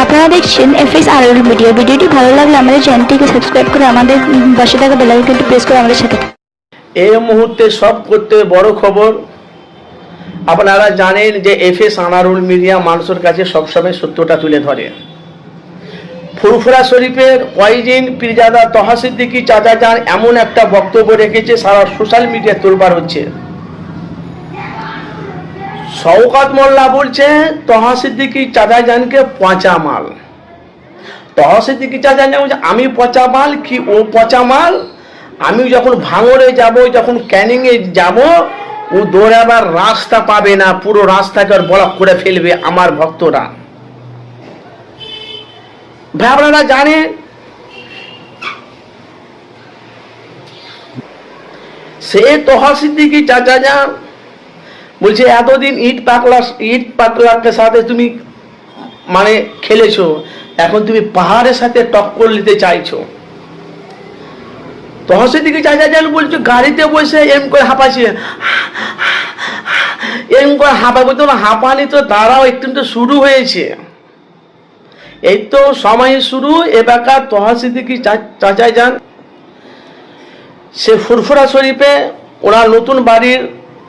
আপনারা দেখছেন এফএস আর ভিডিও ভিডিওটি ভালো লাগলে আমাদের চ্যানেলটিকে সাবস্ক্রাইব করে আমাদের পাশে থাকা বেল আইকনটি প্রেস করে আমাদের সাথে। এই মুহূর্তে সব করতে বড় খবর, আপনারা জানেন যে এফ এস আনারুল মিডিয়া মানুষের কাছে সবসময় সত্যটা তুলে ধরে। ফুরফুরা শরীফের ওয়াইজিন পীরজাদা তহাসিদ্দিকি চাচা যান এমন একটা বক্তব্য রেখেছে, সারা সোশ্যাল মিডিয়া তোলবার হচ্ছে। শওকাত মোল্লা বলছে তহাসিদ্দিকি চাচা জানকে পচা মাল। তহসিদ্দিকি চাচা জান বলছে, আমি পচা মাল কি ও পচা মাল? আমি যখন ভাঙরে যাব, যখন ক্যানিংয়ে যাব, ও দৌড়াবার রাস্তা পাবে না, পুরো রাস্তাকে ব্লক করে ফেলবে আমার ভক্তরা। ভাই, আপনারা জানেন, সে তহসিদ্দিকি চাচা যান বলছে, এতদিন ইট পাকলা, ইট পাতলাকে সাথে তুমি মানে খেলেছো, এখন তুমি পাহাড়ের সাথে টক্কর নিতে চাইছো। তহসিল দিকে চাচা যান বলছো, গাড়িতে বসে এম করে হাঁপাচ্ছে এম করে হাঁপাবো তো হাঁপানি তো দাঁড়াও, একটু তো শুরু হয়েছে। এই তো সময় শুরু, এবারকার তহসিল দিকে চাচা যান। সে ফুরফুরা শরীফে ওনার নতুন বাড়ির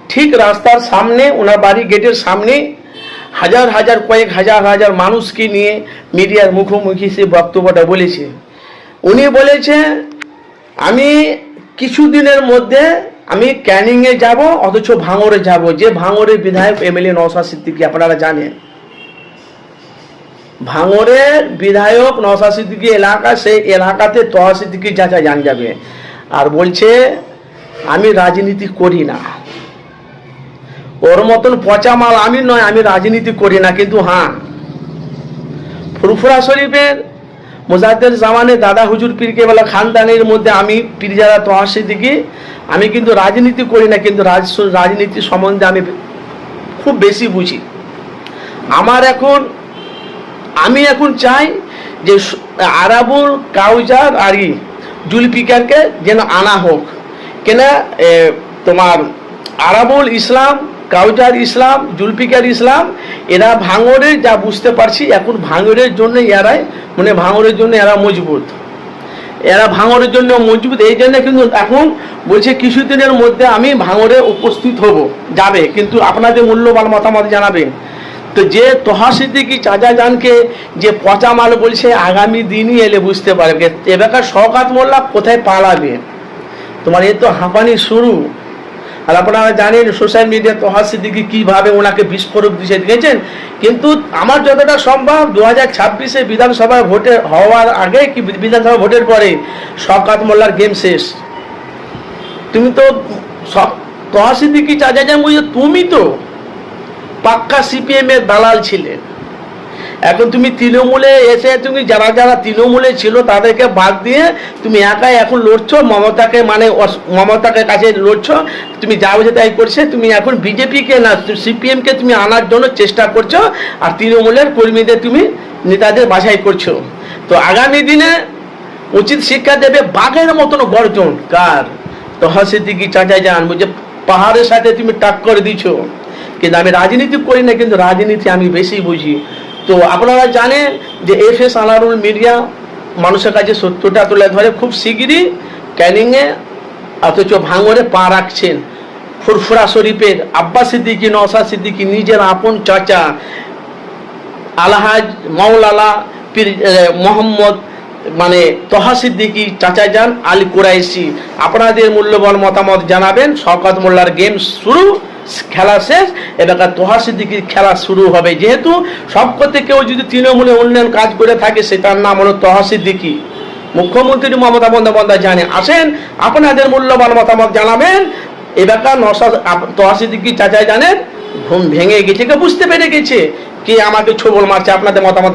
ঠিক রাস্তার সামনে, ওনার বাড়ি গেটের সামনে, হাজার হাজার, কয়েক হাজার হাজার মানুষকে নিয়ে মিডিয়ার মুখোমুখি সে বক্তব্যটা বলেছে। উনি বলেছে, আমি কিছুদিনের মধ্যে আমি ক্যানিংয়ে যাব, অথচ ভাঙরে যাব। যে ভাঙড়ের বিধায়ক এমএলএ নওশা সিদ্দিকি, আপনারা জানেন। ভাঙরের বিধায়ক নওশা সিদ্দিকি এলাকা, সেই এলাকাতে তহা সিদ্দিকি যাচা জান যাবে। আর বলছে, আমি রাজনীতি করি না। ওর মতন পচা মাল আমি নয়, আমি রাজনীতি করি না, কিন্তু হ্যাঁ। ফুরফুরা শরীফের মুজাদ্দের জামানে দাদা হুজুর পীরকে বলা খানদানের মধ্যে আমি পীরজাদা তোহাসি দিকে আমি কিন্তু রাজনীতি করি না, কিন্তু রাজ, রাজনীতি সম্বন্ধে আমি খুব বেশি বুঝি। আমার এখন, আমি এখন চাই যে আরাবুল কাউজার আর ই, জুলফিকারকে যেন আনা হোক। কেন তোমার আরাবুল ইসলাম কাউজার ইসলাম, জুলফিকার ইসলাম, এরা ভাঙরের যা বুঝতে পারছি, এখন ভাঙরের জন্য এরাই মানে ভাঙরের জন্য এরা মজবুত। এরা ভাঙরের জন্য মজবুত, এই জন্য কিন্তু এখন বলছে কিছুদিনের মধ্যে আমি ভাঙরে উপস্থিত হব, যাবে। কিন্তু আপনাদের মূল্যবান মতামত জানাবেন। তো যে তোহা সিদ্দিকি চাচা জানকে যে পচা মাল বলছে, আগামী দিনই এলে বুঝতে পারবে। এবারকার শওকাত মোল্লা কোথায় পালাবে? তোমার এ তো হাঁপানি শুরু। আর আপনারা জানেন সোশ্যাল মিডিয়া তোহা সিদ্দিকি কীভাবে ওনাকে বিস্ফোরক দিছে দিয়েছেন কিন্তু আমার যতটা সম্ভব দু হাজার ছাব্বিশে বিধানসভা ভোটে হওয়ার আগে কি বিধানসভা ভোটের পরে শকাত মোল্লার গেম শেষ। তুমি তো তোহা সিদ্দিকি চাচা জান তুমি তো পাক্কা সিপিএম এর দালাল ছিলেন এখন তুমি তৃণমূলে এসে তুমি যারা যারা তৃণমূলে ছিল তাদেরকে বাদ দিয়ে তুমি একাই এখন লড়ছো, মমতাকে মানে মমতাকে কাছে লড়ছো, তুমি যা বুঝে তাই করছে, তুমি এখন বিজেপিকে না সিপিএমকে তুমি আনার জন্য চেষ্টা করছ আর তৃণমূলের কর্মীদের তুমি নেতাদের বাছাই করছ। তো আগামী দিনে উচিত শিক্ষা দেবে বাঘের মতন গর্জন। কার? তো হাসিদিকি চাচা যান বুঝে পাহাড়ের সাথে তুমি টাক করে দিছো। কিন্তু আমি রাজনীতি করি না, কিন্তু রাজনীতি আমি বেশি বুঝি। তো আপনারা জানেন যে এফ এস আলারুল মিডিয়া মানুষের কাছে সত্যটা তুলে ধরে খুব শিগগিরই ক্যানিংয়ে, অথচ ভাঙরে পা রাখছেন ফুরফুরা শরীফের আব্বাস সিদ্দিকি নসা সিদ্দিকি, নিজের আপন চাচা আলহাজ মাওলালা পীর মোহাম্মদ মানে তহা সিদ্দিকি চাচা যান আলী কুরাইশি। আপনাদের মূল্যবান মতামত জানাবেন। শওকত মোল্লার গেম শুরু। খেলা শেষ এবার তোহা সিদ্দিকির খেলা শুরু হবে। যেহেতু সব করতে কেউ যদি তৃণমূলে উন্নয়ন কাজ করে থাকে সেটার নাম হলো তহা সিদ্দিকি। মুখ্যমন্ত্রী মমতা বন্দ্যোপাধ্যায় জানেন। আসেন, আপনাদের মূল্যবান মতামত জানাবেন। এবার নশা তোহা সিদ্দিকি চাচাই জানেন, ঘুম ভেঙে গেছে কে বুঝতে পেরে গেছে। কে আমাকে ছোবল মারছে, আপনাদের মতামত